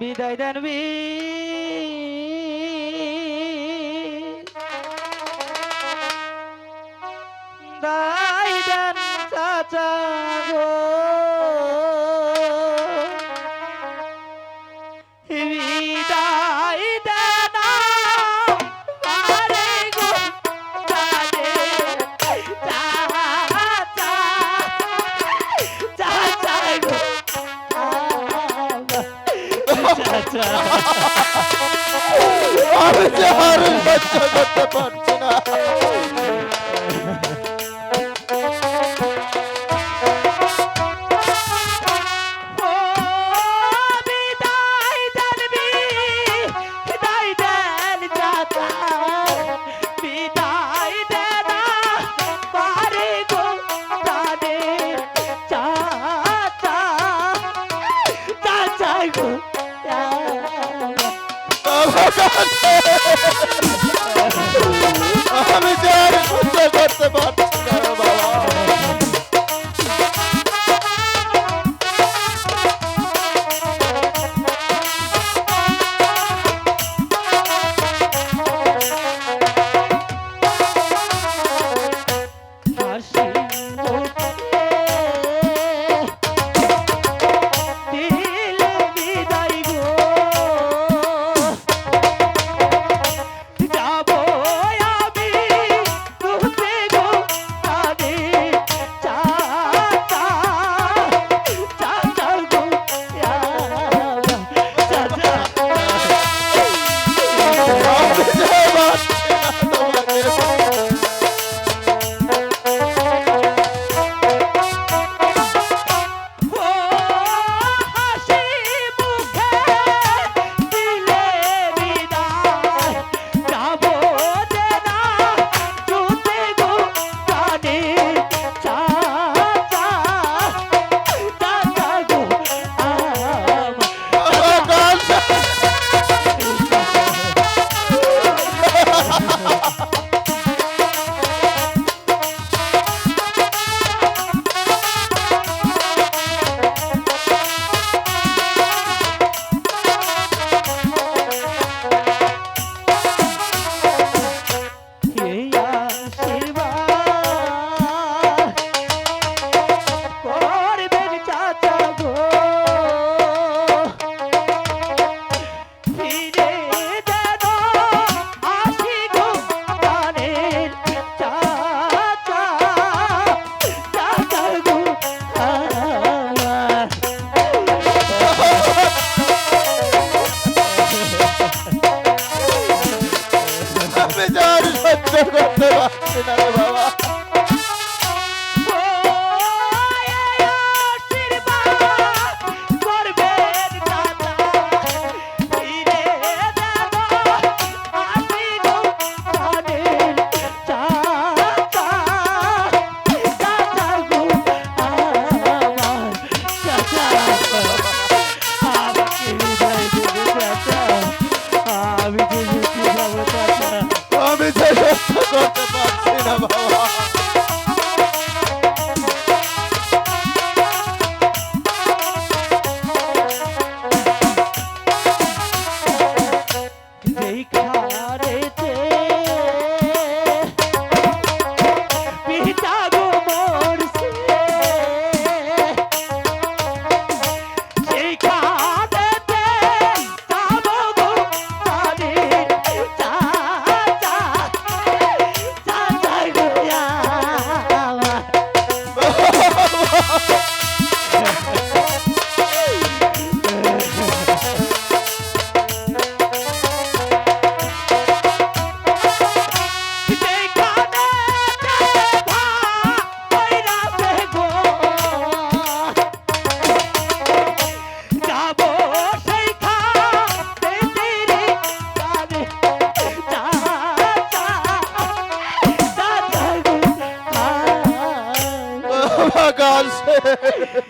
বিদায় দেন বিদায় দেন চাচা গো। বাচ্চা আমি যে হারুন বাচ্চা করতে পারছি। Lord সহ্য করতে পারছি না বাবা আছে